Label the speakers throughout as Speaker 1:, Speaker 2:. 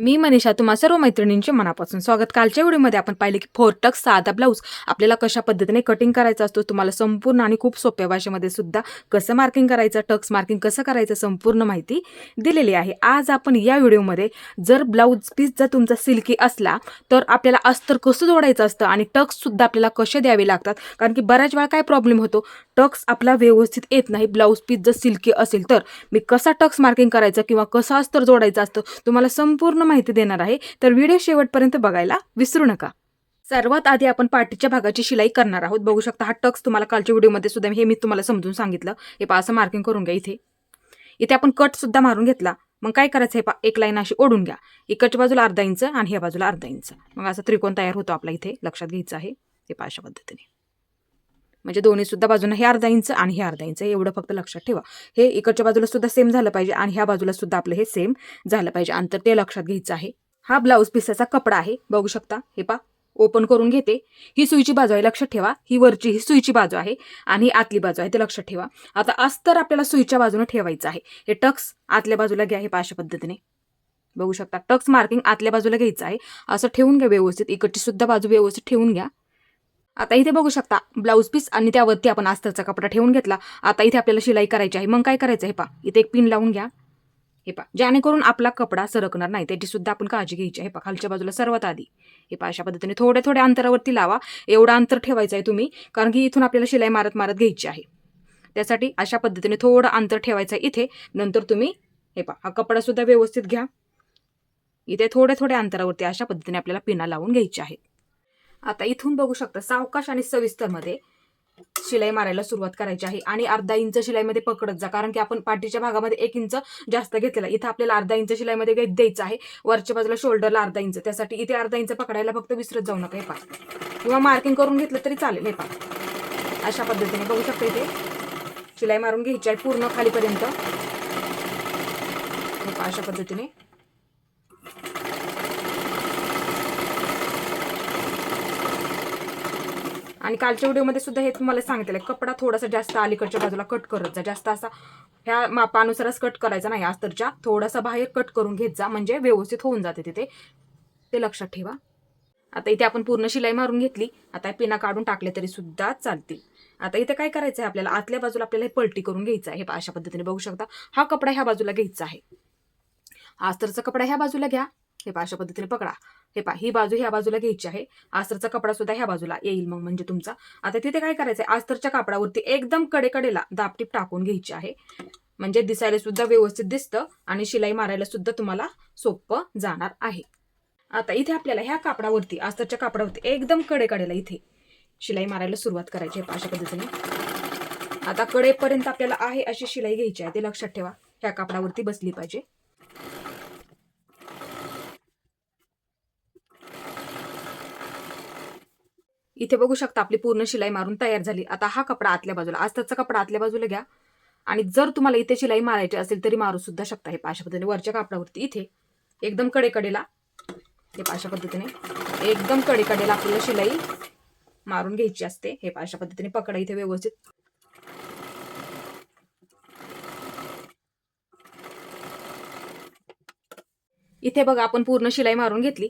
Speaker 1: मी मनीषा तुम्हा सर्व मैत्रिणींचे मनापासून स्वागत. कालच्या व्हिडिओमध्ये आपण पाहिले की फोर टक्स साधा ब्लाऊज आपल्याला कशा पद्धतीने कटिंग करायचा असतो तुम्हाला संपूर्ण आणि खूप सोप्या भाषेमध्ये सुद्धा कसं मार्किंग करायचं टक्स मार्किंग कसं करायचं संपूर्ण माहिती दिलेली आहे. आज आपण या व्हिडिओमध्ये जर ब्लाऊज पीस जर तुमचा सिल्की असला तर आपल्याला अस्तर कसं जोडायचं असतं आणि टक्ससुद्धा आपल्याला कसे द्यावे लागतात? कारण की बऱ्याच वेळा काय प्रॉब्लेम होतो? टक्स आपला व्यवस्थित येत नाही. ब्लाऊज पीस जर सिल्की असेल तर मी कसा टक्स मार्किंग करायचं किंवा कसं अस्तर जोडायचं असतं? तुम्हाला संपूर्ण माहिती देणार आहे. तर व्हिडिओ शेवटपर्यंत बघायला विसरू नका. सर्वात आधी आपण पाठीच्या भागाची शिलाई करणार आहोत. बघू शकता हा टक्स तुम्हाला कालच्या व्हिडिओमध्ये सुद्धा हे मी तुम्हाला समजून सांगितलं. हे पा असं मार्किंग करून घ्या इथे. इथे आपण कट सुद्धा मारून घेतला. मग काय करायचं हे पा एक लाईन अशी ओढून घ्या. इकडच्या बाजूला अर्धा इंच आणि ह्या बाजूला अर्धा इंच मग असा त्रिकोण तयार होतो आपला इथे. लक्षात घ्यायचं आहे. हे पा अशा पद्धतीने. म्हणजे दोन्ही सुद्धा बाजूने हे अर्धा इंच आणि हे अर्धा इंच एवढं फक्त लक्षात ठेवा. हे इकडच्या बाजूला सुद्धा सेम झालं पाहिजे आणि ह्या बाजूला सुद्धा आपलं हे सेम झालं पाहिजे. अंतर ते लक्षात घ्यायचं आहे. हा ब्लाऊज पिसाचा कपडा आहे. बघू शकता. हे पा ओपन करून घेते. ही सुईची बाजू आहे लक्षात ठेवा. ही वरची ही सुईची बाजू आहे आणि ही आतली बाजू आहे ते लक्षात ठेवा. आता अस्तर आपल्याला सुईच्या बाजूने ठेवायचं आहे. हे टक्स आतल्या बाजूला घ्या. हे पाशा पद्धतीने. बघू शकता. टक्स मार्किंग आतल्या बाजूला घ्यायचं आहे. असं ठेवून घ्या व्यवस्थित. इकडची सुद्धा बाजू व्यवस्थित ठेवून घ्या. आता इथे बघू शकता ब्लाऊज पीस आणि त्यावरती आपण अस्तरचा कपडा ठेवून घेतला. आता इथे आपल्याला शिलाई करायची आहे. मग काय करायचं हे पा इथे एक पिन लावून घ्या. हे पा जेणेकरून आपला कपडा सरकणार नाही. त्याची सुद्धा आपण काळजी घ्यायची आहे. पा खालच्या बाजूला सर्वात आधी. हे पा अशा पद्धतीने थोड्या थोड्या अंतरावरती लावा. एवढं अंतर ठेवायचं आहे तुम्ही कारण की इथून आपल्याला शिलाई मारत मारत घ्यायची आहे. त्यासाठी अशा पद्धतीने थोडं अंतर ठेवायचं आहे इथे. नंतर तुम्ही हे पा हा कपडा सुद्धा व्यवस्थित घ्या. इथे थोड्या थोड्या अंतरावरती अशा पद्धतीने आपल्याला पिना लावून घ्यायची आहेत. आता इथून बघू शकता सावकाश आणि सविस्तरमध्ये शिलाई मारायला सुरुवात करायची आहे आणि अर्धा इंच शिलाईमध्ये पकडत जा. कारण की आपण पाठीच्या भागामध्ये एक इंच जास्त घेतलेला इथं आपल्याला अर्धा इंच शिलाईमध्ये गे- द्यायचं आहे. वरच्या बाजूला शोल्डरला अर्धा इंच. त्यासाठी इथे अर्धा इंच पकडायला फक्त विसरत जाऊ नका. हे पा किंवा मार्किंग करून घेतलं तरी चालेल. हे पा अशा पद्धतीने बघू शकता इथे शिलाई मारून घ्यायची आहे पूर्ण खालीपर्यंत. अशा पद्धतीने. आणि कालच्या व्हिडिओमध्ये सुद्धा हे तुम्हाला सांगितलं कपडा थोडासा जास्त अलीकडच्या बाजूला कट करत जा जास्त असा ह्या मापानुसारच कट करायचा नाही अस्तरच्या थोडासा बाहेर कट करून घेत जा म्हणजे व्यवस्थित होऊन जाते तिथे ते लक्षात ठेवा. आता इथे आपण पूर्ण शिलाई मारून घेतली आता पिना काढून टाकले तरी सुद्धा चालतील. आता इथे काय करायचं आहे आपल्याला आतल्या बाजूला आपल्याला हे पलटी करून घ्यायचं आहे हे अशा पद्धतीने बघू शकता. हा कपडा ह्या बाजूला घ्यायचा आहे. आस्तरचा अस्तरचा कपडा ह्या बाजूला घ्या. हे पहा अशा पद्धतीने पकडा. हे पहा ही बाजू ह्या बाजूला घ्यायची आहे. अस्तरचा कपडा सुद्धा ह्या बाजूला येईल मग म्हणजे तुमचा. आता तिथे काय करायचं आहे अस्तरच्या कापडावरती एकदम कडेकडेला दापटीप टाकून घ्यायची आहे. म्हणजे दिसायला सुद्धा व्यवस्थित दिसतं आणि शिलाई मारायला सुद्धा तुम्हाला सोपं जाणार आहे. आता इथे आपल्याला ह्या कापडावरती अस्तरच्या कापडावरती एकदम कडेकडेला इथे शिलाई मारायला सुरुवात करायची आहे अशा पद्धतीने. आता कडेपर्यंत आपल्याला आहे अशी शिलाई घ्यायची आहे ते लक्षात ठेवा. ह्या कापडावरती बसली पाहिजे. इथे बघू शकता आपली पूर्ण शिलाई मारून तयार झाली. आता हा कपडा आतल्या बाजूला आज त्याचा कपडा आतल्या बाजूला घ्या. आणि जर तुम्हाला इथे शिलाई मारायची असेल तरी मारू सुद्धा शकता हे पाशा पद्धतीने. वरच्या कापडावरती इथे एकदम कडेकडेला हे पाशा पद्धतीने एकदम कडेकडेला आपल्याला शिलाई मारून घ्यायची असते. हे पाशा पद्धतीने पकडा इथे व्यवस्थित. इथे बघा आपण पूर्ण शिलाई मारून घेतली.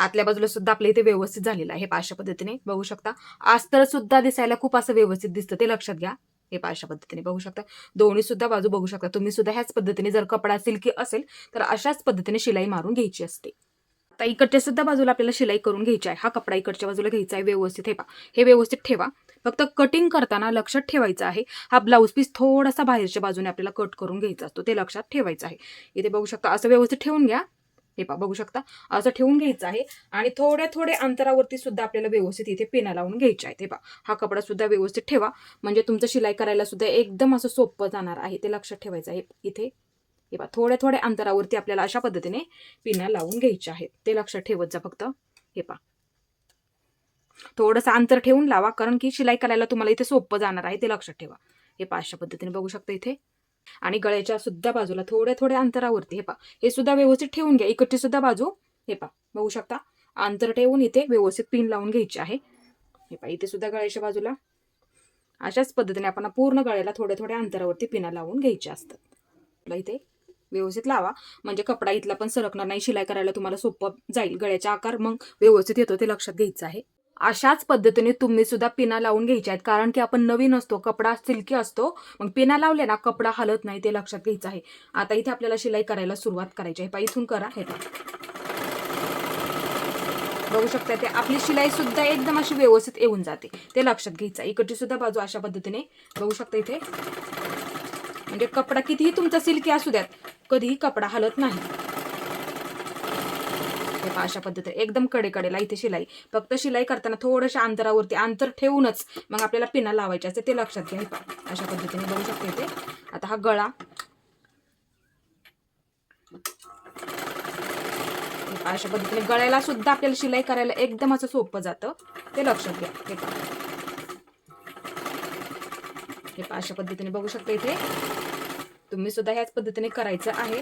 Speaker 1: आतल्या बाजूला सुद्धा आपल्या इथे व्यवस्थित झालेलं आहे हे पाशा पद्धतीने. बघू शकता. अस्तर सुद्धा दिसायला खूप असं व्यवस्थित दिसतं ते लक्षात घ्या. हे पाशा पद्धतीने बघू शकता. दोन्ही सुद्धा बाजू बघू शकता. तुम्ही सुद्धा ह्याच पद्धतीने जर कपडा सिल्की असेल तर अशाच पद्धतीने शिलाई मारून घ्यायची असते. आता इकडच्या सुद्धा बाजूला आपल्याला शिलाई करून घ्यायची आहे. हा कपडा इकडच्या बाजूला घ्यायचा आहे व्यवस्थित. हे पा हे व्यवस्थित ठेवा. फक्त कटिंग करताना लक्षात ठेवायचं आहे. हा ब्लाऊज पीस थोडासा बाहेरच्या बाजूने आपल्याला कट करून घ्यायचा असतो. ते लक्षात ठेवायचं आहे. इथे बघू शकता. असं व्यवस्थित ठेवून घ्या. हे पा बघू शकता. असं ठेवून घ्यायचं आहे आणि थोड्या थोड्या अंतरावरती सुद्धा आपल्याला व्यवस्थित इथे पिना लावून घ्यायच्या आहेत. हे पा हा कपडा सुद्धा व्यवस्थित ठेवा. म्हणजे तुमचं शिलाई करायला सुद्धा एकदम असं सोपं जाणार आहे. ते लक्षात ठेवायचं आहे इथे. हे पा थोड्या थोड्या अंतरावरती आपल्याला अशा पद्धतीने पिना लावून घ्यायच्या आहेत. ते लक्षात ठेवत जा फक्त. हे पा थोडंसं अंतर ठेवून लावा कारण की शिलाई करायला तुम्हाला इथे सोपं जाणार आहे. ते लक्षात ठेवा. हे पा अशा पद्धतीने बघू शकता इथे. आणि गळ्याच्या सुद्धा बाजूला थोड्या थोड्या अंतरावरती हे पा हे सुद्धा व्यवस्थित ठेवून घ्या. इकडची सुद्धा बाजू हे पा बघू शकता. अंतर ठेवून इथे व्यवस्थित पिन लावून घ्यायची आहे. हे पा इथे सुद्धा गळ्याच्या बाजूला. अशाच पद्धतीने आपण पूर्ण गळ्याला थोड्या थोड्या अंतरावरती पिना लावून घ्यायच्या असतात. इथे व्यवस्थित लावा. म्हणजे कपडा इथला पण सरकणार नाही शिलाई करायला तुम्हाला सोपं जाईल. गळ्याचा आकार मग व्यवस्थित येतो ते लक्षात घ्यायचं आहे. अशाच पद्धतीने तुम्ही सुद्धा पिना लावून घ्यायच्या आहेत. कारण की आपण नवीन असतो कपडा सिल्की असतो मग पिना लावले ना कपडा हलत नाही ते लक्षात घ्यायचं आहे. आता इथे आपल्याला शिलाई करायला सुरुवात करायची आहे. पहा इथून करा हे बघू शकता ते आपली शिलाई सुद्धा एकदम अशी व्यवस्थित येऊन जाते. ते लक्षात घ्यायचं आहे. इकडची सुद्धा बाजू अशा पद्धतीने बघू शकता इथे. म्हणजे कपडा कितीही तुमचा सिल्की असू द्यात कधीही कपडा हलत नाही. पहा अशा पद्धतीने. एकदम कडेकडेला इथे शिलाई. फक्त शिलाई करताना थोड्याशा अंतरावरती अंतर ठेवूनच मग आपल्याला पिना लावायचे असते ते लक्षात घ्या. पहा अशा पद्धतीने बघू शकते इथे आता हा गळा. अशा पद्धतीने गळ्याला सुद्धा आपल्याला शिलाई करायला एकदम असं सोपं जातं. ते लक्षात घ्या. हे हे पहा अशा पद्धतीने बघू शकता इथे. तुम्ही सुद्धा ह्याच पद्धतीने करायचं आहे.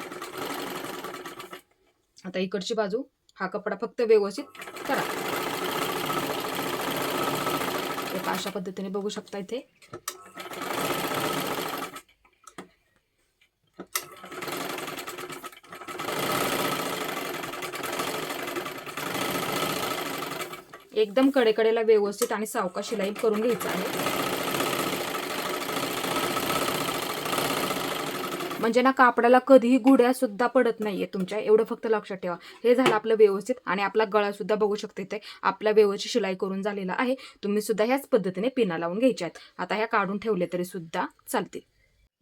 Speaker 1: आता इकडची बाजू. हा कपडा फक्त व्यवस्थित करा. हे अशा पद्धतीने बघू शकता इथे. एकदम कडेकडेला व्यवस्थित आणि सावका शिलाई करून घ्यायचं आहे. म्हणजे ना कापडाला कधीही गुड्या सुद्धा पडत नाहीये तुमच्या. एवढं फक्त लक्षात ठेवा. हे झालं आपलं व्यवस्थित आणि आपला गळा सुद्धा बघू शकते इथे आपल्या व्यवस्थित शिलाई करून झालेला आहे. तुम्ही सुद्धा ह्याच पद्धतीने पिना लावून घ्यायच्या आहेत. आता ह्या काढून ठेवले तरी सुद्धा चालतील.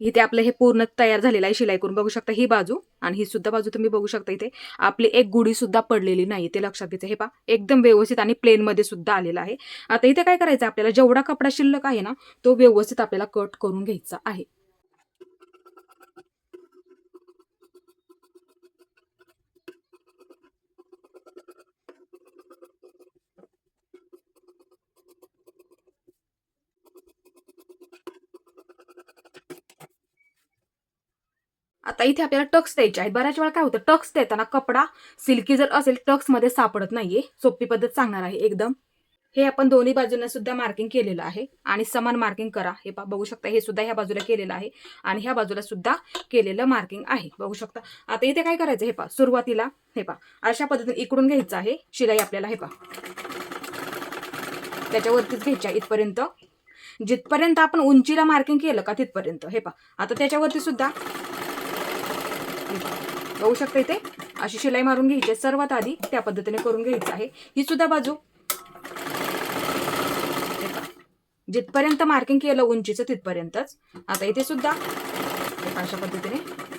Speaker 1: इथे आपलं हे पूर्ण तयार झालेलं आहे. शिलाई करून बघू शकता ही बाजू आणि ही सुद्धा बाजू तुम्ही बघू शकता इथे. आपली एक गुढी सुद्धा पडलेली नाही ते लक्षात घ्यायचं. हे पा एकदम व्यवस्थित आणि प्लेन मध्ये सुद्धा आलेला आहे. आता इथे काय करायचं आपल्याला जेवढा कपडा शिल्लक आहे ना तो व्यवस्थित आपल्याला कट करून घ्यायचा आहे. आता इथे आपल्याला टक्स द्यायचे आहेत. बऱ्याच वेळा काय होतं टक्स देताना कपडा सिल्की जर असेल टक्समध्ये सापडत नाहीये. सोपी पद्धत सांगणार आहे एकदम. हे आपण दोन्ही बाजूने सुद्धा मार्किंग केलेलं आहे. आणि समान मार्किंग करा. हे पा बघू शकता हे सुद्धा ह्या बाजूला केलेलं आहे. आणि ह्या बाजूला सुद्धा केलेलं मार्किंग आहे. बघू शकता. आता इथे काय करायचं हे पा सुरुवातीला हे पा अशा पद्धतीने इकडून घ्यायचं आहे. शिलाई आपल्याला हे पा. त्याच्यावरतीच घ्यायच्या इथपर्यंत. जिथपर्यंत आपण उंचीला मार्किंग केलं का तिथपर्यंत. हे पा. आता त्याच्यावरती सुद्धा बघू शकता इथे. अशी शिलाई मारून घ्यायची सर्वात आधी त्या पद्धतीने करून घ्यायचं आहे. ही सुद्धा बाजू. जिथपर्यंत मार्किंग केलं उंचीचं तिथपर्यंतच. आता इथे सुद्धा. अशा पद्धतीने.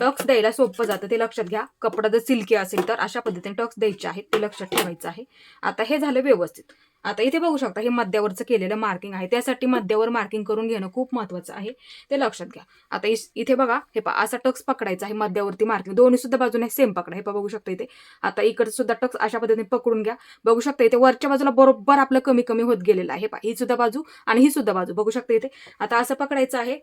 Speaker 1: टक्स द्यायला सोपं जातं ते लक्षात घ्या. कपडा जर सिल्की असेल तर अशा पद्धतीने टक्स द्यायचे आहेत ते लक्षात ठेवायचं आहे. आता हे झालं व्यवस्थित. आता इथे बघू शकता हे मध्यावरचं केलेलं मार्किंग आहे. त्यासाठी मध्यावर मार्किंग करून घेणं खूप महत्वाचं आहे. ते लक्षात घ्या. आता इथे बघा हे पा असा टक्स पकडायचा आहे मध्यावरती मार्किंग दोन्ही सुद्धा बाजूने सेम पकडा. हे पा बघू शकता इथे. आता इकडे सुद्धा टक्स अशा पद्धतीने पकडून घ्या. बघू शकता इथे वरच्या बाजूला बरोबर आपलं कमी कमी होत गेलेलं आहे. हे ही सुद्धा बाजू आणि ही सुद्धा बाजू. बघू शकता इथे. आता असं पकडायचं आहे.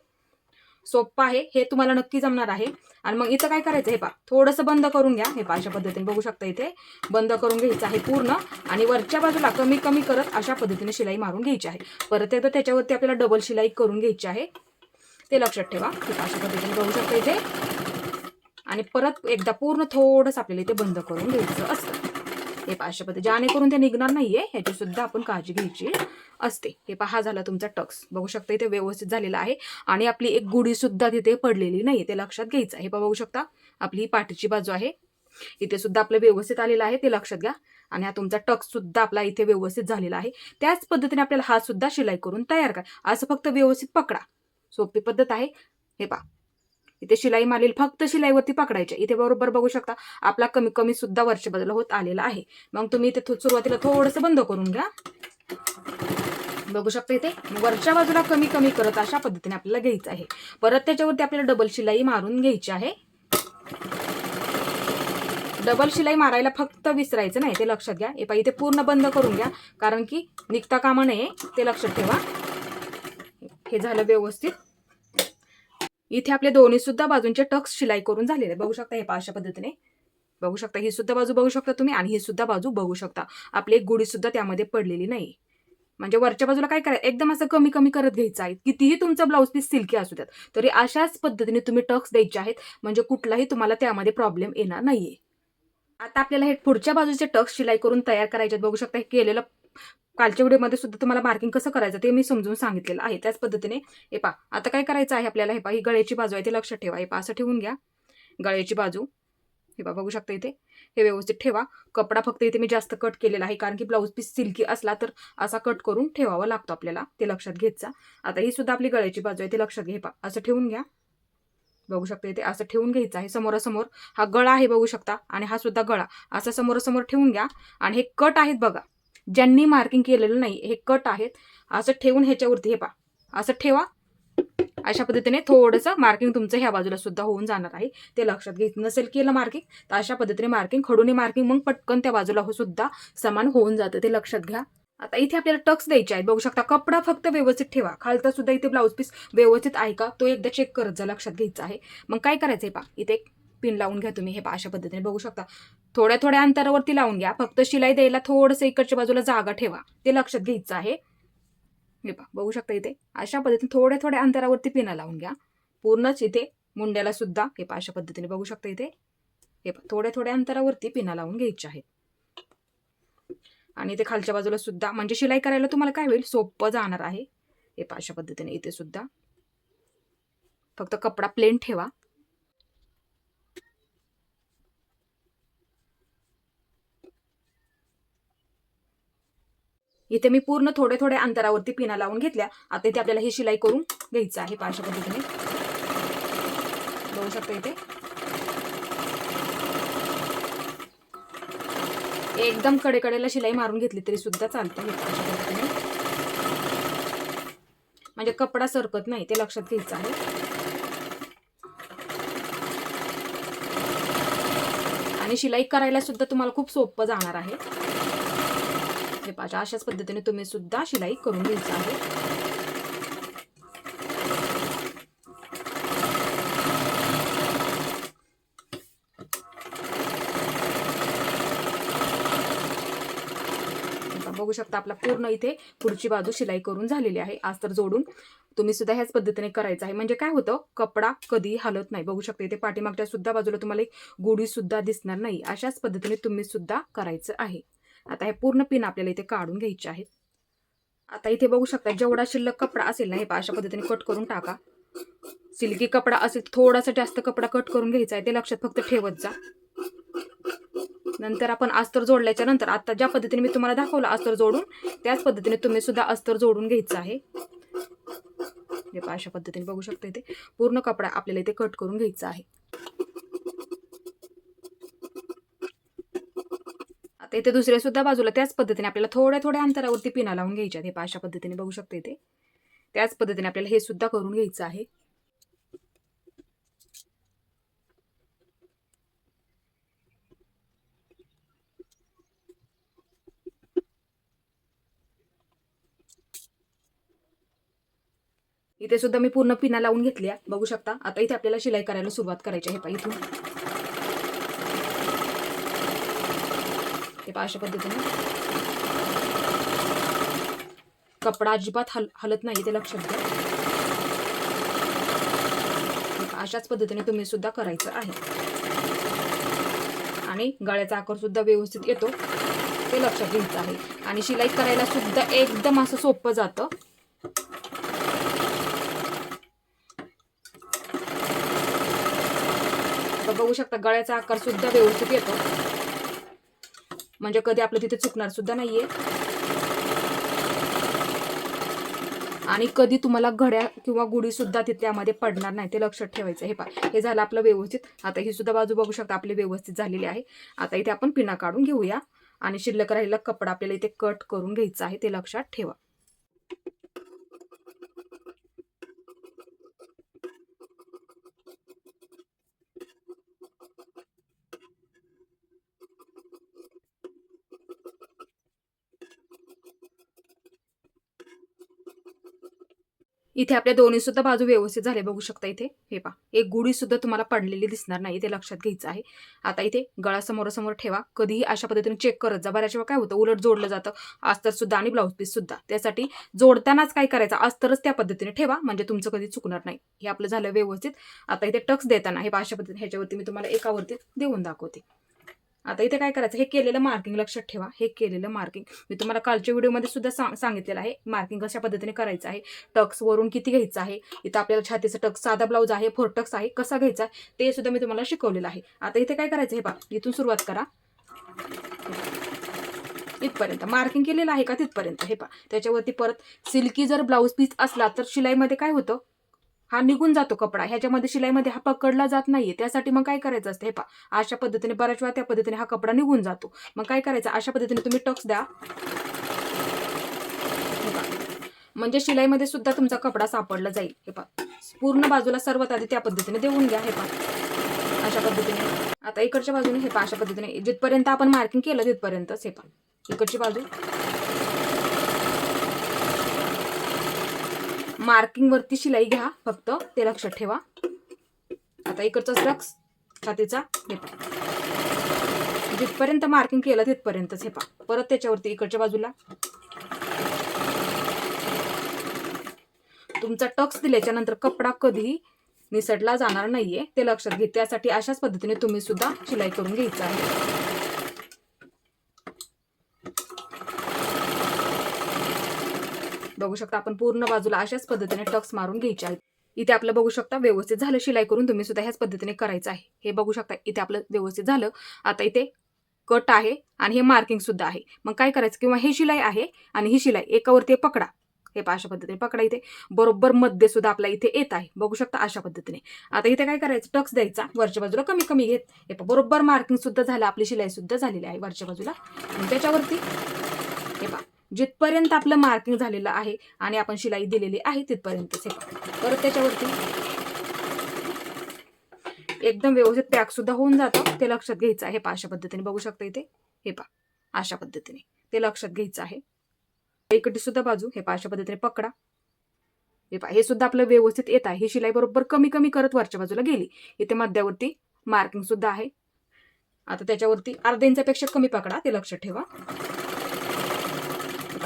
Speaker 1: सोप्पा आहे. हे तुम्हाला नक्की जमणार आहे. आणि मग इथं काय करायचं? हे पा थोडंसं बंद करून घ्या. हे पा अशा पद्धतीने बघू शकता इथे. बंद करून घ्यायचं आहे पूर्ण. आणि वरच्या बाजूला कमी कमी करत अशा पद्धतीने शिलाई मारून घ्यायची आहे. परत एकदा त्याच्यावरती आपल्याला डबल शिलाई करून घ्यायची आहे. ते लक्षात ठेवा. हे अशा पद्धतीने बघू शकता इथे. आणि परत एकदा पूर्ण थोडंसं आपल्याला इथे बंद करून घ्यायचं असतं. हे पहा अशा पद्धती जेणेकरून ते निघणार नाहीये ह्याची सुद्धा आपण काळजी घ्यायची. असते. हे पहा हा झाला तुमचा टक्स. बघू शकता इथे व्यवस्थित झालेला आहे. आणि आपली एक गुढी सुद्धा तिथे पडलेली नाही ते लक्षात घ्यायचं आहे. हे पहा बघू शकता. आपली ही पाठीची बाजू आहे. इथे सुद्धा आपलं व्यवस्थित आलेलं आहे. ते लक्षात घ्या. आणि हा तुमचा टक्स सुद्धा आपला इथे व्यवस्थित झालेला आहे. त्याच पद्धतीने आपल्याला हा सुद्धा शिलाई करून तयार करा. असं फक्त व्यवस्थित पकडा. सोपी पद्धत आहे. हे पहा. इथे शिलाई मारलेली फक्त शिलाईवरती पकडायच्या. इथे बरोबर बघू शकता आपला कमी कमी सुद्धा वर्ष बदल होत आलेला आहे. मग तुम्ही इथे सुरुवातीला थोडंसं बंद करून घ्या. बघू शकता इथे वरच्या बाजूला कमी कमी करत अशा पद्धतीने आपल्याला घ्यायचं आहे. परत त्याच्यावरती आपल्याला डबल शिलाई मारून घ्यायची आहे. डबल शिलाई मारायला फक्त विसरायचं नाही ते लक्षात घ्या. हे पहा इथे पूर्ण बंद करून घ्या कारण की निघता कामा नये ते लक्षात ठेवा. हे झालं व्यवस्थित. इथे आपले दोन्ही सुद्धा बाजूंचे टक्स शिलाई करून झालेले बघू शकता हे पा अशा पद्धतीने. बघू शकता. ही सुद्धा बाजू बघू शकता तुम्ही आणि ही सुद्धा बाजू बघू शकता. आपली एक गुढी सुद्धा त्यामध्ये पडलेली नाही. म्हणजे वरच्या बाजूला काय करायचं? एकदम असं कमी कमी करत घ्यायचं आहे. कितीही तुमचं ब्लाऊज पीस सिल्की असू द्यात तरी अशाच पद्धतीने तुम्ही टक्स द्यायचे आहेत. म्हणजे कुठलाही तुम्हाला त्यामध्ये प्रॉब्लेम येणार नाहीये. आता आपल्याला हे पुढच्या बाजूचे टक्स शिलाई करून तयार करायचे आहेत. बघू शकता हे केलेलं कालच्या व्हिडिओमध्ये सुद्धा तुम्हाला मार्किंग कसं करायचं ते मी समजून सांगितलेलं आहे. त्याच पद्धतीने हे पा आता काय करायचं आहे आपल्याला? हे पा ही गळ्याची बाजू आहे ते लक्षात ठेवा. हे पा असं ठेवून घ्या. गळ्याची बाजू. हे बघा बघू शकता इथे. हे व्यवस्थित ठेवा. कपडा फक्त इथे मी जास्त कट केलेला आहे कारण की ब्लाऊज पीस सिल्की असला तर असा कट करून ठेवावा लागतो आपल्याला. ते लक्षात घ्यायचा आता ही सुद्धा आपली गळ्याची बाजू आहे ते लक्षात घे पा असं ठेवून घ्या. बघू शकता इथे असं ठेवून घ्यायचं आहे. समोरासमोर हा गळा आहे बघू शकता आणि हा सुद्धा गळा. असं समोरासमोर ठेवून घ्या आणि हे कट आहेत बघा. ज्यांनी मार्किंग केलेलं नाही हे कट आहेत. असं ठेवून ह्याच्यावरती हे पा असं ठेवा अशा पद्धतीने थोडंसं मार्किंग तुमचं ह्या बाजूला सुद्धा होऊन जाणार आहे. ते लक्षात घेत नसेल केलं मार्किंग तर अशा पद्धतीने मार्किंग खडूने मार्किंग मग पटकन त्या बाजूला हो सुद्धा समान होऊन जातं. ते लक्षात घ्या. आता इथे आपल्याला टक्स द्यायचे आहेत. बघू शकता कपडा फक्त व्यवस्थित ठेवा. खालचा सुद्धा इथे ब्लाऊज पीस व्यवस्थित आहे का? तो एकदा चेक करत जा. लक्षात घ्यायचा आहे. मग काय करायचं आहे पा इथे एक पिन लावून घ्या तुम्ही. हे पा अशा पद्धतीने बघू शकता. थोड्या थोड्या अंतरावरती लावून घ्या. फक्त शिलाई द्यायला थोडंसं इकडच्या बाजूला जागा ठेवा. ते लक्षात घ्यायचं आहे. हे पहा बघू शकता इथे. अशा पद्धतीने थोड्या थोड्या अंतरावरती पिना लावून घ्या. पूर्णच इथे मुंड्याला सुद्धा हे पहा अशा पद्धतीने बघू शकता इथे. हे पहा थोड्या थोड्या अंतरावरती पिना लावून घ्यायच्या आहेत. आणि इथे खालच्या बाजूला सुद्धा म्हणजे शिलाई करायला तुम्हाला काय होईल? सोपं जाणार आहे. हे पहा अशा पद्धतीने इथे सुद्धा. फक्त कपडा प्लेन ठेवा. इथे मी पूर्ण थोडे थोडे अंतरावरती पिना लावून घेतल्या. आता इथे आपल्याला ही शिलाई करून घ्यायचं आहे पाशा पद्धतीने बघू शकता इथे. एकदम कडेकडेला शिलाई मारून घेतली तरी सुद्धा चालतं पद्धतीने म्हणजे कपडा सरकत नाही ते लक्षात घ्यायचं आहे. आणि शिलाई करायला सुद्धा तुम्हाला खूप सोपं जाणार आहे. हे पाहिजे. अशाच पद्धतीने तुम्ही सुद्धा शिलाई करून घ्यायचं आहे. बघू शकता आपला पूर्ण इथे पुढची बाजू शिलाई करून झालेली आहे. आज तर जोडून तुम्ही सुद्धा ह्याच पद्धतीने करायचं आहे. म्हणजे काय होतं? कपडा कधी हलत नाही. बघू शकता इथे पाठीमागच्या सुद्धा बाजूला तुम्हाला एक गोडी सुद्धा दिसणार नाही. अशाच पद्धतीने तुम्ही सुद्धा करायचं आहे. आता हे पूर्ण पिन आपल्याला इथे काढून घ्यायचे आहेत. आता इथे बघू शकता जेवढा शिल्लक कपडा असेल ना हे अशा पद्धतीने कट करून टाका. सिल्की कपडा असेल थोडासा जास्त कपडा कट करून घ्यायचा आहे ते लक्षात फक्त ठेवत जा. नंतर आपण अस्तर जोडल्याच्या नंतर आता ज्या पद्धतीने मी तुम्हाला दाखवलं अस्तर जोडून त्याच पद्धतीने तुम्ही सुद्धा अस्तर जोडून घ्यायचं आहे. हे अशा पद्धतीने बघू शकता इथे पूर्ण कपडा आपल्याला इथे कट करून घ्यायचा आहे. आता इथे दुसऱ्या सुद्धा बाजूला त्याच पद्धतीने आपल्याला थोड्या थोड्या अंतरावरती पिना लावून घ्यायच्या आहेत. हे अशा पद्धतीने बघू शकते इथे त्याच पद्धतीने आपल्याला हे सुद्धा करून घ्यायचं आहे. इथे सुद्धा मी पूर्ण पिना लावून घेतल्या. बघू शकता. आता इथे आपल्याला शिलाई करायला सुरुवात करायची आहे. पा इथून. पहा अशा पद्धतीने. कपडा अजिबात हल हलत नाही ते लक्षात घ्या. अशाच पद्धतीने तुम्ही सुद्धा करायचं आहे. आणि गळ्याचा आकार सुद्धा व्यवस्थित येतो ते लक्षात घ्यायचं आहे. आणि शिलाई करायला सुद्धा एकदम असं सोपं जातं. बघू शकता गळ्याचा आकार सुद्धा व्यवस्थित येतो. म्हणजे कधी आपलं तिथे चुकणार सुद्धा नाहीये. आणि कधी तुम्हाला घड्या किंवा गुढीसुद्धा सुद्धा तिथे त्यामध्ये पडणार नाही ते लक्षात ठेवायचं. हे पा हे झालं आपलं व्यवस्थित. आता ही सुद्धा बाजू बघू शकता आपली व्यवस्थित झालेली आहे. आता इथे आपण पिना काढून घेऊया. आणि शिल्लक राहिलेला कपडा आपल्याला इथे कट करून घ्यायचा आहे ते लक्षात ठेवा. इथे आपल्या दोन्ही सुद्धा बाजू व्यवस्थित झाले बघू शकता इथे. हे पा एक गुढी सुद्धा तुम्हाला पडलेली दिसणार नाही ते लक्षात घ्यायचं आहे. आता इथे गळा समोरासमोर ठेवा कधीही अशा पद्धतीने चेक करत जा. बऱ्याच वेळा काय होतं उलट जोडलं जातं अस्तर सुद्धा आणि ब्लाऊज पीस सुद्धा. त्यासाठी जोडतानाच काय करायचं अस्तरच त्या पद्धतीने ठेवा म्हणजे तुमचं कधी चुकणार नाही. हे आपलं झालं व्यवस्थित. आता इथे टक्स देताना हे अशा पद्धतीने ह्याच्यावरती मी तुम्हाला एकावरती देऊन दाखवते. आता इथे काय करायचं? हे केलेलं मार्किंग लक्षात ठेवा. हे केलेलं मार्किंग मी तुम्हाला कालच्या व्हिडिओमध्ये सुद्धा सांग सांगितलेलं आहे. मार्किंग कशा पद्धतीने करायचं आहे? टक्स वरून किती घ्यायचं आहे? इथं आपल्याला छातीचं टक्स साधा ब्लाऊज आहे फोर टक्स आहे कसा घ्यायचा ते सुद्धा मी तुम्हाला शिकवलेलं आहे. आता इथे काय करायचं हे पहा. इथून सुरुवात करा. इथपर्यंत. मार्किंग केलेलं आहे का? तिथपर्यंत. हे पहा. त्याच्यावरती परत सिल्की जर ब्लाऊज पीस असला तर शिलाईमध्ये काय होतं? हा निघून जातो कपडा. ह्याच्यामध्ये शिलाईमध्ये हा पकडला जात नाहीये. त्यासाठी मग काय करायचं असतं? हे पहा. अशा पद्धतीने बऱ्याच वेळा त्या पद्धतीने हा कपडा निघून जातो. मग काय करायचं? अशा पद्धतीने तुम्ही टक्स द्या. म्हणजे शिलाईमध्ये सुद्धा तुमचा कपडा सापडला जाईल. हे पहा. पूर्ण बाजूला सर्वात आधी त्या पद्धतीने देऊन घ्या. हे पहा. अशा पद्धतीने. आता इकडच्या बाजूने हे पा अशा पद्धतीने. जिथपर्यंत आपण मार्किंग केलं तिथपर्यंतच हे पहा. इकडची बाजू. मार्किंग वरती शिलाई घ्या फक्त. ते लक्षात ठेवा. आता इकडचा फ्लक्स छातीचा हे जिथपर्यंत मार्किंग केलं तिथपर्यंतच हे परत त्याच्यावरती इकडच्या बाजूला. तुमचा टक्स दिल्याच्या नंतर कपडा कधीही निसटला जाणार नाहीये. ते लक्षात घे त्यासाठी अशाच पद्धतीने तुम्ही सुद्धा शिलाई करून घ्यायचं आहे. बघू शकता आपण पूर्ण बाजूला अशाच पद्धतीने टक्स मारून घ्यायचे आहेत. इथे आपलं बघू शकता व्यवस्थित झालं शिलाई करून तुम्ही सुद्धा ह्याच पद्धतीने करायचं आहे. हे बघू शकता इथे आपलं व्यवस्थित झालं. आता इथे कट आहे आणि हे मार्किंग सुद्धा आहे. मग काय करायचं? किंवा हे शिलाई आहे आणि ही शिलाई एकावरती पकडा. हे अशा पद्धतीने पकडा इथे. बरोबर मध्ये सुद्धा आपला इथे येत आहे. बघू शकता अशा पद्धतीने. आता इथे काय करायचं? टक्स द्यायचा. वरच्या बाजूला कमी कमी घेत. हे बरोबर मार्किंग सुद्धा झालं. आपली शिलाई सुद्धा झालेली आहे वरच्या बाजूला. आणि त्याच्यावरती जिथपर्यंत आपलं मार्किंग झालेलं आहे आणि आपण शिलाई दिलेली आहे तिथपर्यंतच हे परत त्याच्यावरती एकदम व्यवस्थित पॅक सुद्धा होऊन जातं. ते लक्षात घ्यायचं आहे. पा अशा पद्धतीने. बघू शकता इथे? हे पहा. अशा पद्धतीने. ते लक्षात घ्यायचं आहे. इकडे सुद्धा बाजू. हे पा अशा पद्धतीने पकडा. हे पहा. हे सुद्धा आपलं व्यवस्थित येत आहे. ही शिलाई बरोबर कमी कमी करत वरच्या बाजूला गेली. इथे मध्यावरती मार्किंग सुद्धा आहे. आता त्याच्यावरती अर्ध्या इंचापेक्षा कमी पकडा. ते लक्षात ठेवा.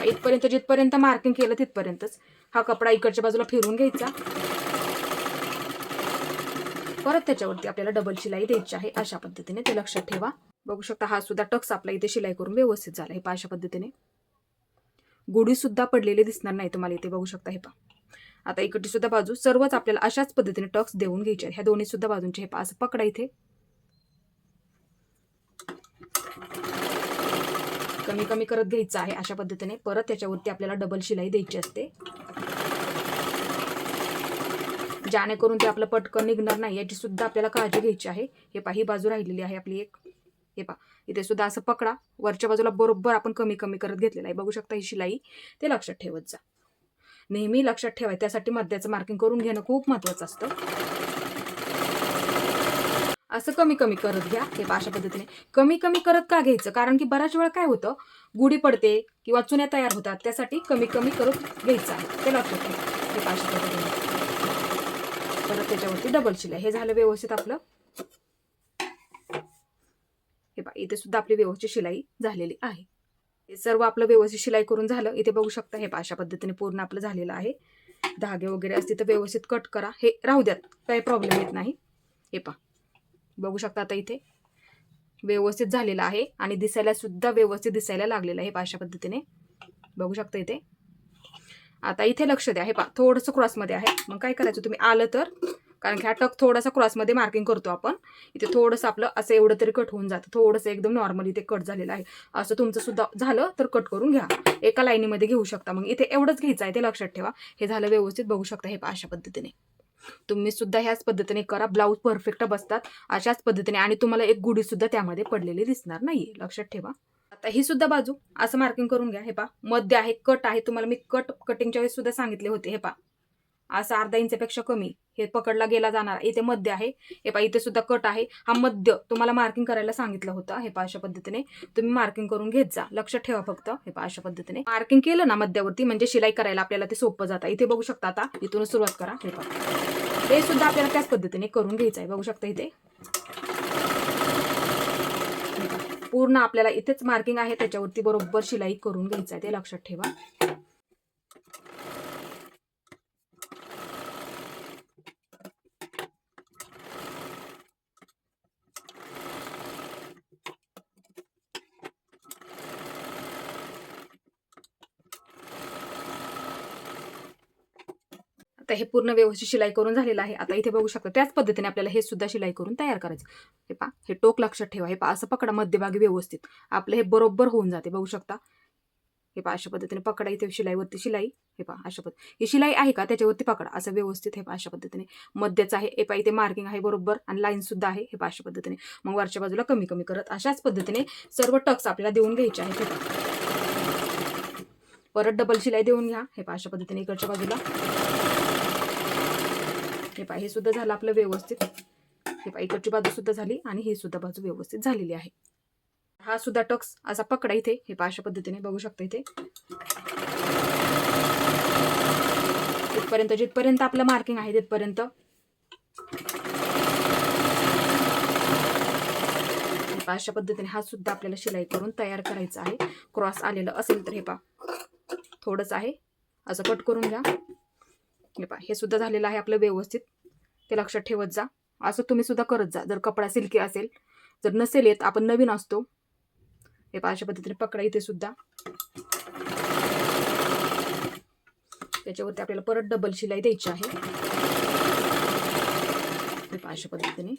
Speaker 1: इथपर्यंत जिथपर्यंत मार्किंग केलं तिथपर्यंतच. हा कपडा इकडच्या बाजूला फिरून घ्यायचा. परत त्याच्यावरती आपल्याला डबल शिलाई द्यायची आहे. अशा पद्धतीने ते लक्षात ठेवा. बघू शकता हा सुद्धा टक्स आपला इथे शिलाई करून व्यवस्थित झाला हे पा अशा पद्धतीने. गुढी सुद्धा पडलेली दिसणार नाही तुम्हाला इथे. बघू शकता हे पहा. आता इकडची सुद्धा बाजू. सर्वच आपल्याला अशाच पद्धतीने टक्स देऊन घ्यायचे आहेत. ह्या दोन्ही सुद्धा बाजूंचे हे पा असं पकडा इथे. कमी कमी करत घ्यायचं आहे अशा पद्धतीने. परत त्याच्यावरती आपल्याला डबल शिलाई द्यायची असते. जेणेकरून ते आपलं पटकन निघणार नाही याची सुद्धा आपल्याला काळजी घ्यायची आहे. हे पहा ही बाजू राहिलेली आहे आपली एक. हे पहा इथे सुद्धा असं पकडा. वरच्या बाजूला बरोबर आपण कमी कमी करत घेतलेलं आहे. बघू शकता ही शिलाई. ते लक्षात ठेवत जा. नेहमी लक्षात ठेवाय त्यासाठी मध्याचं मार्किंग करून घेणं खूप महत्वाचं असतं. असं कमी कमी करत घ्या हे अशा पद्धतीने. कमी कमी करत का घ्यायचं? कारण की बऱ्याच वेळा काय होतं गुढी पडते किंवा चुन्या तयार होतात त्यासाठी कमी कमी करत घ्यायचं आहे. ते लक्षात हे अशा पद्धतीने. परत त्याच्यावरती डबल शिलाई. हे झालं व्यवस्थित आपलं. हे पहा इथे सुद्धा आपली व्यवस्थित शिलाई झालेली आहे. हे सर्व आपलं व्यवस्थित शिलाई करून झालं. इथे बघू शकता हे पहा अशा पद्धतीने पूर्ण आपलं झालेलं आहे. धागे वगैरे असतील तर व्यवस्थित कट करा. हे राहू द्यात. काही प्रॉब्लेम येत नाही. हे पहा. बघू शकता आता इथे. व्यवस्थित झालेलं आहे आणि दिसायला सुद्धा व्यवस्थित दिसायला लागलेलं आहे हे अशा पद्धतीने. बघू शकता इथे. आता इथे लक्ष द्या. हे पहा थोडंसं क्रॉसमध्ये आहे. मग काय करायचं? तुम्ही आलं तर कारण की हा टक थोडासा क्रॉसमध्ये मार्किंग करतो आपण. इथे थोडंसं आपलं असं एवढं तरी कट होऊन जातं. थोडंसं एकदम नॉर्मल इथे कट झालेलं आहे. असं तुमचं सुद्धा झालं तर कट करून घ्या. एका लाईनीमध्ये घेऊ शकता. मग इथे एवढंच घ्यायचं आहे ते लक्षात ठेवा. हे झालं व्यवस्थित. बघू शकता हे पा अशा पद्धतीने. तुम्ही सुद्धा ह्याच पद्धतीने करा. ब्लाऊज परफेक्ट बसतात अशाच पद्धतीने आणि तुम्हाला एक गुढी सुद्धा त्यामध्ये पडलेली दिसणार नाहीये. लक्षात ठेवा. आता ही सुद्धा बाजू असं मार्किंग करून घ्या. हे पा मध्य आहे कट आहे. तुम्हाला मी कट कटिंगच्या वेळेस सुद्धा सांगितले होते. हे पा असा अर्धा इंचपेक्षा कमी. हे पकडला गेला जाणार. इथे मध्य आहे. हे पा इथे सुद्धा कट आहे. हा मध्य तुम्हाला मार्किंग करायला सांगितलं होतं. हे पा अशा पद्धतीने तुम्ही मार्किंग करून घेत जा. लक्ष ठेवा फक्त. हे पा अशा पद्धतीने. मार्किंग केलं ना मध्यावरती म्हणजे शिलाई करायला आपल्याला ते सोपं जातं. इथे बघू शकता आता इथून सुरुवात करा. हे पहा. हे सुद्धा आपल्याला त्याच पद्धतीने करून घ्यायचं आहे. बघू शकता इथे. पूर्ण आपल्याला इथेच मार्किंग आहे. त्याच्यावरती बरोबर शिलाई करून घ्यायचं आहे. ते लक्षात ठेवा. आता हे पूर्ण व्यवस्थित शिलाई करून झालेलं आहे. आता इथे बघू शकता त्याच पद्धतीने आपल्याला हे सुद्धा शिलाई करून तयार करायचं. हे पा हे टोक लक्षात ठेवा. हे पा असं पकडा मध्यभागी व्यवस्थित. आपलं हे बरोबर होऊन जाते. बघू शकता. हे पा अशा पद्धतीने पकडा इथे शिलाईवरती शिलाई. हे पा अशा पद्धती ही शिलाई आहे का? त्याच्यावरती पकडा. असं व्यवस्थित हे पा अशा पद्धतीने. मध्यच आहे. हे पा इथे मार्किंग आहे बरोबर आणि लाईन सुद्धा आहे. हे पा अशा पद्धतीने. मग वरच्या बाजूला कमी कमी करत अशाच पद्धतीने सर्व टक्स आपल्याला देऊन घ्यायचे आहेत. परत डबल शिलाई देऊन घ्या. हे पा अशा पद्धतीने इकडच्या बाजूला. हे पाय हे सुद्धा झालं आपलं व्यवस्थित. हे पाय इकडची बाजू सुद्धा झाली आणि ही सुद्धा बाजू व्यवस्थित झालेली आहे. हा सुद्धा टक्स असा पकडा इथे. हे पहा अशा पद्धतीने बघू शकता इथे. इथपर्यंत जिथपर्यंत आपलं मार्किंग आहे तिथपर्यंत. अशा पद्धतीने हा सुद्धा आपल्याला शिलाई करून तयार करायचा आहे. क्रॉस आलेलं असेल तर हे पहा. थोडंच आहे. असं कट करून घ्या. हे पहा हे सुद्धा झालेलं आहे आपलं व्यवस्थित. ते लक्षात ठेवत जा. असं तुम्ही सुद्धा करत जा. जर कपडा सिल्की असेल जर नसेल येत आपण नवीन असतो. हे पहा अशा पद्धतीने पकडा इथे सुद्धा. त्याच्यावरती आपल्याला परत डबल शिलाई द्यायची आहे. हे पहा अशा पद्धतीने.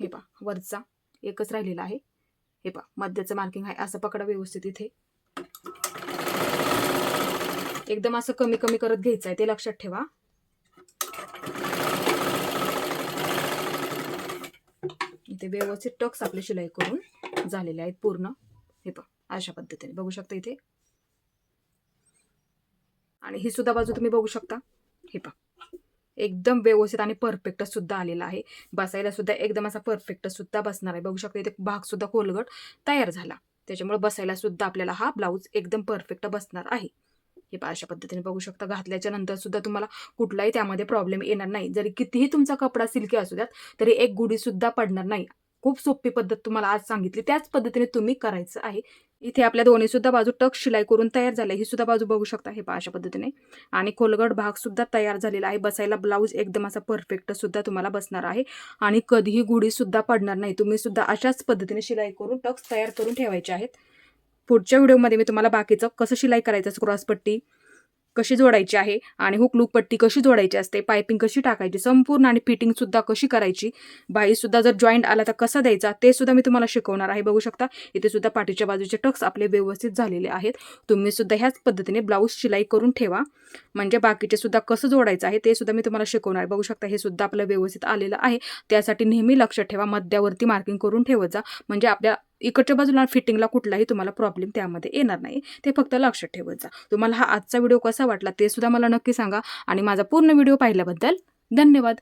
Speaker 1: हे पहा वरचा एकच राहिलेला आहे. हे पहा मध्याचं मार्किंग आहे. असं पकडा व्यवस्थित इथे. एकदम असं कमी कमी करत घ्यायचं आहे ते लक्षात ठेवा. इथे व्यवस्थित टक्स आपले शिलाई करून झालेले आहेत पूर्ण. हे पहा अशा पद्धतीने. बघू शकता इथे? आणि ही सुद्धा बाजू तुम्ही बघू शकता. हे पहा. एकदम व्यवस्थित आणि परफेक्ट सुद्धा आलेला आहे. बसायला सुद्धा एकदम असा परफेक्ट सुद्धा बसणार आहे. बघू शकता इथे भाग सुद्धा खोलगट तयार झाला. त्याच्यामुळे बसायला सुद्धा आपल्याला हा ब्लाऊज एकदम परफेक्ट बसणार आहे. हे पहा अशा पद्धतीने बघू शकता. घातल्याच्या नंतर सुद्धा तुम्हाला कुठलाही त्यामध्ये प्रॉब्लेम येणार नाही. जरी कितीही तुमचा कपडा सिल्की असू द्यात तरी एक गुढीसुद्धा पडणार नाही. खूप सोपी पद्धत तुम्हाला आज सांगितली. त्याच पद्धतीने तुम्ही करायचं आहे. इथे आपल्या दोन्ही सुद्धा बाजू टक शिलाई करून तयार झाले. ही सुद्धा बाजू बघू शकता. हे पहा अशा पद्धतीने. आणि खोलगट भाग सुद्धा तयार झालेला आहे. बसायला ब्लाऊज एकदम असा परफेक्ट सुद्धा तुम्हाला बसणार आहे. आणि कधीही गुढी सुद्धा पडणार नाही. तुम्ही सुद्धा अशाच पद्धतीने शिलाई करून टक्स तयार करून ठेवायचे आहेत. पुढच्या व्हिडिओमध्ये मी तुम्हाला बाकीचं कसं शिलाई करायचं क्रॉसपट्टी कशी जोडायची आहे आणि हुक लूक पट्टी कशी जोडायची असते पायपिंग कशी टाकायची संपूर्ण आणि फिटिंग सुद्धा कशी करायची बाई सुद्धा जर जॉईंट आला तर कसा द्यायचा ते सुद्धा मी तुम्हाला शिकवणार आहे. बघू शकता इथे सुद्धा पाठीच्या बाजूचे टक्स आपले व्यवस्थित झालेले आहेत. तुम्ही सुद्धा ह्याच पद्धतीने ब्लाऊज शिलाई करून ठेवा. म्हणजे बाकीचे सुद्धा कसं जोडायचं आहे ते सुद्धा मी तुम्हाला शिकवणार बघू शकता हे सुद्धा आपलं व्यवस्थित आलेलं आहे. त्यासाठी नेहमी लक्ष ठेवा मध्यावरती मार्किंग करून ठेवत जा. म्हणजे आपल्या इकडच्या बाजूला फिटिंगला कुठलाही तुम्हाला प्रॉब्लेम त्यामध्ये येणार नाही. ते फक्त लक्षात ठेवत जा तुम्हाला हा आजचा व्हिडिओ कसा वाटला ते सुद्धा मला नक्की सांगा आणि माझा पूर्ण व्हिडिओ पाहिल्याबद्दल धन्यवाद.